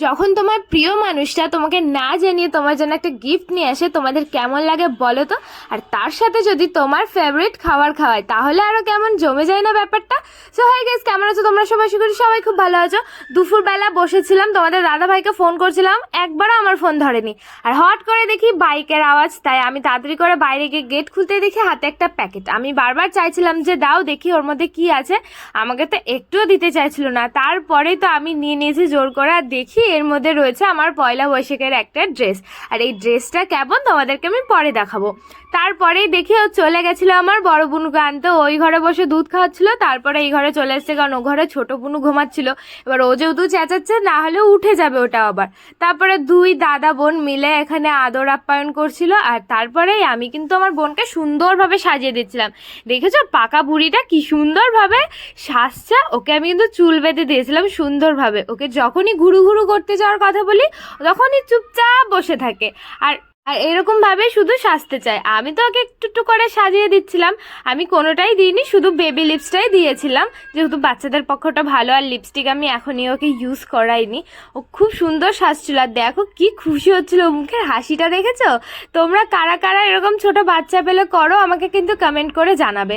যখন তোমার প্রিয় মানুষটা তোমাকে না জানিয়ে তোমার জন্য একটা গিফট নিয়ে আসে, তোমাদের কেমন লাগে বলো তো? আর তার সাথে যদি তোমার ফেভারিট খাবার খাওয়ায়, তাহলে আরও কেমন জমে যায় না ব্যাপারটা? সো হাই গেস কেমন আছো তোমরা? সবাই আশা করি সবাই খুব ভালো আছো। দুপুরবেলা বসেছিলাম, তোমাদের দাদা ভাইকে ফোন করছিলাম, একবারও আমার ফোন ধরেনি। আর হট করে দেখি বাইকের আওয়াজ, তাই আমি তাড়াতাড়ি করে বাইরে গিয়ে গেট খুলতে দেখি হাতে একটা প্যাকেট আমি বারবার চাইছিলাম যে দাও, দেখি ওর মধ্যে কি আছে। আমাকে তো একটুও দিতে চাইছিল না। তারপরেই তো আমি নিয়ে নিয়েছি জোর করে, আর দেখি এর মধ্যে রয়েছে আমার পয়লা বৈশাখের একটা ড্রেস। আর এই ড্রেসটা কেমন? তোমাদেরকে আমি পরে দেখাবো। তারপরেই দেখি ও চলে গেছিল আমার বড় বুনুকে আনতে। ওই ঘরে বসে দুধ খাওয়াচ্ছিল, তারপরে এই ঘরে চলে এসছে কারণ ও ঘরে ছোট বুনু ঘুমাচ্ছিল। এবার ও যেহেতু চেঁচাচ্ছে, না হলে উঠে যাবে ওটা আবার। তারপরে দুই দাদা বোন মিলে এখানে আদর আপ্যায়ন করছিল, আর তারপরেই আমি কিন্তু আমার বোনকে সুন্দরভাবে সাজিয়ে দিচ্ছিলাম। দেখেছ পাকা বুড়িটা কি সুন্দরভাবে সাজছে? ওকে আমি কিন্তু চুল বেঁধে দিয়েছিলাম সুন্দরভাবে। ওকে যখনই ঘুরু ঘুরু করতে যাওয়ার কথা বলি, তখনই চুপচাপ বসে থাকে। আর আর এরকম ভাবে শুধু সাজতে চাই আমি তো ওকে একটু একটু করে সাজিয়ে দিচ্ছিলাম। আমি কোনোটাই দিইনি, শুধু বেবি লিপসটাই দিয়েছিলাম। যেহেতু বাচ্চাদের পক্ষটা ভালো, আর লিপস্টিক আমি এখনই ওকে ইউজ করাইনি। ও খুব সুন্দর সাজছিল। আর দেখো কি খুশি হচ্ছিল মুখের হাসিটা, দেখেছ? তোমরা কারা কারা এরকম ছোট বাচ্চা পেলে করো, আমাকে কিন্তু কমেন্ট করে জানাবে।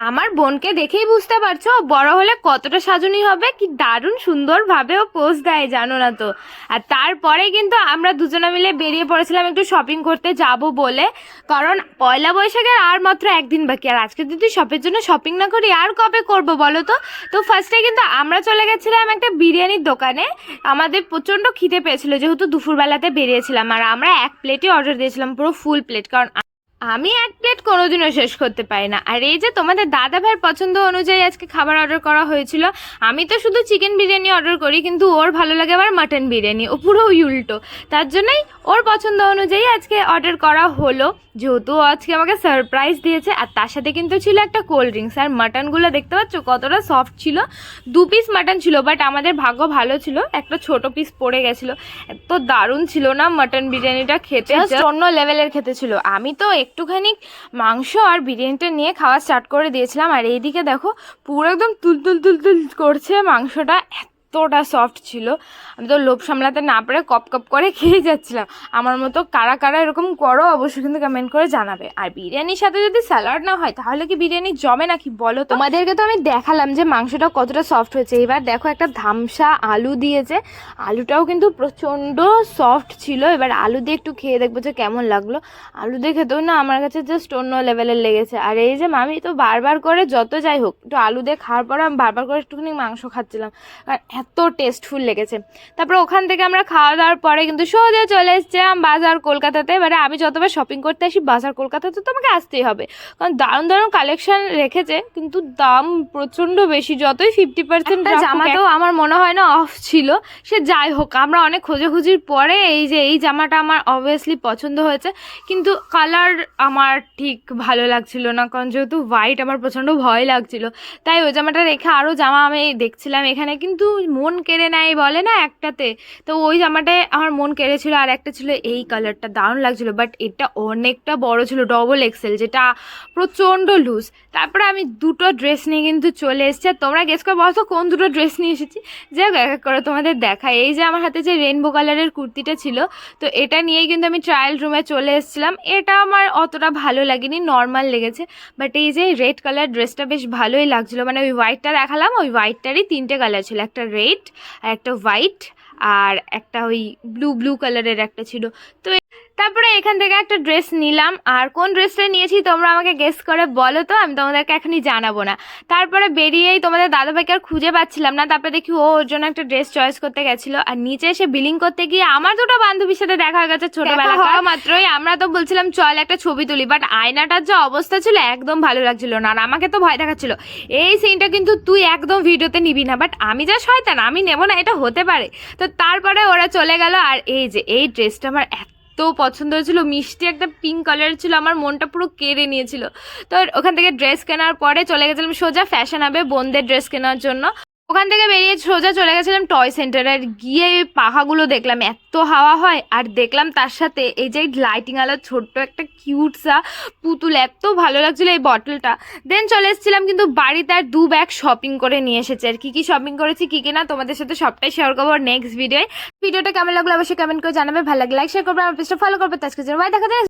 আমার বোনকে দেখেই বুঝতে পারছ, বড় হলে কতটা সাজুনি হবে, কি দারুণ সুন্দরভাবে ও পোজ দেয়, জানো না তো। আর তারপরে কিন্তু আমরা দুজনে মিলে বেরিয়ে পড়েছিলাম একটু শপিং করতে যাব বলে, কারণ পয়লা বৈশাখের আর মাত্র একদিন বাকি, আর আজকে যদি শপের জন্য শপিং না করি, আর কবে করব বলো তো? তো ফার্স্টে কিন্তু আমরা চলে গেছিলাম একটা বিরিয়ানির দোকানে, আমাদের প্রচণ্ড খিদে পেয়েছিল, যেহেতু দুপুরবেলাতে বেরিয়েছিলাম, আর আমরা এক প্লেটই অর্ডার দিয়েছিলাম, পুরো ফুল প্লেট কারণ আমি এক প্লেট কোনোদিনও শেষ করতে পারি না। আর এই যে তোমাদের দাদা ভাইয়ের পছন্দ অনুযায়ী আজকে খাবার অর্ডার করা হয়েছিল আমি তো শুধু চিকেন বিরিয়ানি অর্ডার করি কিন্তু ওর ভালো লাগে আবার মাটন বিরিয়ানি ও পুরো উল্টো। তার জন্যই ওর পছন্দ অনুযায়ী আজকে অর্ডার করা হলো যেহেতু আজকে আমাকে সারপ্রাইজ দিয়েছে আর তার সাথে কিন্তু ছিল একটা কোল্ড ড্রিঙ্কস আর মাটনগুলো দেখতে পাচ্ছ কতটা সফট ছিল। দু পিস মাটন ছিল বাট আমাদের ভাগ্য ভালো ছিল। একটা ছোট পিস পড়ে গেছিল। এত দারুণ ছিল না মাটন বিরিয়ানিটা খেতে। অন্য লেভেলের খেতে ছিল। আমি তো একটুখানি মাংস আর বিরিয়ানিটা নিয়ে খাওয়া স্টার্ট করে দিয়েছিলাম। আর এইদিকে দেখো, পুরো একদম তুল তুল তুল তুল করছে মাংসটা। এতটা সফট ছিল। আমি তো লোভ সামলাতে না পেরে কপ কপ করে খেয়ে যাচ্ছিলাম। আমার মতো কারা কারা এরকম করো অবশ্যই কিন্তু কমেন্ট করে জানাবে। আর বিরিয়ানির সাথে যদি স্যালাড না হয়, তাহলে কি বিরিয়ানি জমে নাকি বলো তোমাদেরকে তো আমি দেখালাম যে মাংসটা কতটা সফট হয়েছে। এবার দেখো একটা ধামসা আলু দিয়েছে। আলুটাও কিন্তু প্রচণ্ড সফট ছিল। এবার আলু দিয়ে একটু খেয়ে দেখব যে কেমন লাগল। আলু দিয়ে খেতেও না আমার কাছে জাস্ট অন্য লেভেলের লেগেছে। আর এই যে মামি তো বারবার করে যত যাই হোক, একটু আলু দিয়ে খাওয়ার পরে আমি বারবার করে একটুখানি মাংস খাচ্ছিলাম। কারণ এত টেস্টফুল লেগেছে। তারপর ওখান থেকে আমরা খাওয়া দাওয়ার পরে কিন্তু সোজা চলে এসেছিলাম বাজার কলকাতাতে। এবারে আমি যতবার শপিং করতে আসি বাজার কলকাতাতে তো আমাকে আসতেই হবে। কারণ দারুণ দারুণ কালেকশন রেখেছে কিন্তু দাম প্রচণ্ড বেশি। যতই ফিফটি পার্সেন্ট জামাতেও আমার মনে হয় না অফ ছিল। সে যাই হোক আমরা অনেক খোঁজাখুঁজির পরে এই যে এই জামাটা আমার অবভিয়াসলি পছন্দ হয়েছে। কিন্তু কালার আমার ঠিক ভালো লাগছিল না কারণ যেহেতু হোয়াইট আমার প্রচণ্ড ভয় লাগছিল। তাই ওই জামাটা রেখে আরও জামা আমি দেখছিলাম এখানে। কিন্তু মন কেড়ে নেয় বলে না একটাতে? তো ওই জামাটায় আমার মন কেড়েছিল আর একটা ছিল এই কালারটা দারুণ লাগছিল। বাট এটা অনেকটা বড় ছিল ডবল এক্সেল যেটা প্রচণ্ড লুজ তারপরে আমি দুটো ড্রেস নিয়ে কিন্তু চলে এসেছি। আর তোমরা গেস করে বলো তো কোন দুটো ড্রেস নিয়ে এসেছি? হোক, এক এক করে তোমাদের দেখা এই যে আমার হাতে যে রেনবো কালারের কুর্তিটা ছিল, তো এটা নিয়েই কিন্তু আমি ট্রায়াল রুমে চলে এসেছিলাম। এটা আমার অতটা ভালো লাগেনি নর্মাল লেগেছে। বাট এই যে রেড কালার ড্রেসটা বেশ ভালোই লাগছিল। মানে ওই হোয়াইটটা দেখালাম, ওই হোয়াইটটারই তিনটে কালার ছিল। একটা রেড আর একটা হোয়াইট আর একটা ওই ব্লু ব্লু কালারের একটা ছিল। তো তারপরে এখান থেকে একটা ড্রেস নিলাম। আর কোন ড্রেসটা নিয়েছি তোমরা আমাকে গেস করে বলো তো আমি তোমাদেরকে এখনই জানাব না। তারপরে বেরিয়েই তোমাদের দাদাভাইকে আর খুঁজে পাচ্ছিলাম না। তারপরে দেখি ও ওর জন্য একটা ড্রেস চয়েস করতে গেছিল। আর নিচে এসে বিলিং করতে গিয়ে আমার দুটো বান্ধবীর সাথে দেখা হয়ে গেছে ছোটবেলা। হওয়া মাত্রই আমরা তো বলছিলাম চল একটা ছবি তুলি। বাট আয়নাটার যে অবস্থা ছিল একদম ভালো লাগছিল না। আর আমাকে তো ভয় দেখাচ্ছিল। এই সিনটা কিন্তু তুই একদম ভিডিওতে নিবি না। বাট আমি যা শয়তান আমি নেব না এটা হতে পারে। তো তারপরে ওরা চলে গেল। আর এই যে এই ড্রেসটা আমার এত পছন্দ হয়েছিল, মিষ্টি একটা পিঙ্ক কালার ছিল, আমার মনটা পুরো কেড়ে নিয়েছিল। তো ওখান থেকে ড্রেস কেনার পরে চলে গেছিলাম সোজা ফ্যাশন হবে বোনদের ড্রেস কেনার জন্য। ওখান থেকে বেরিয়ে সোজা চলে গেছিলাম টয় সেন্টারে আর গিয়ে এই পাখাগুলো দেখলাম, এত হাওয়া হয়। আর দেখলাম তার সাথে এই যে লাইটিং আলো ছোট্ট একটা কিউট সা পুতুল, এত ভালো লাগছিল এই বটলটা দেন চলে এসেছিলাম কিন্তু বাড়িতে আর দু ব্যাগ শপিং করে নিয়ে এসেছে। আর কী কী শপিং করেছি, কী কী না, তোমাদের সাথে সবটাই শেয়ার করব নেক্সট ভিডিওয় ভিডিওটা কেমন লাগল অবশ্যই কমেন্ট করে জানাবে। ভালো লাগলে লাইক শেয়ার করবে, আমার পেজটা ফলো করবে। তো আজকে বাই দেখা যায়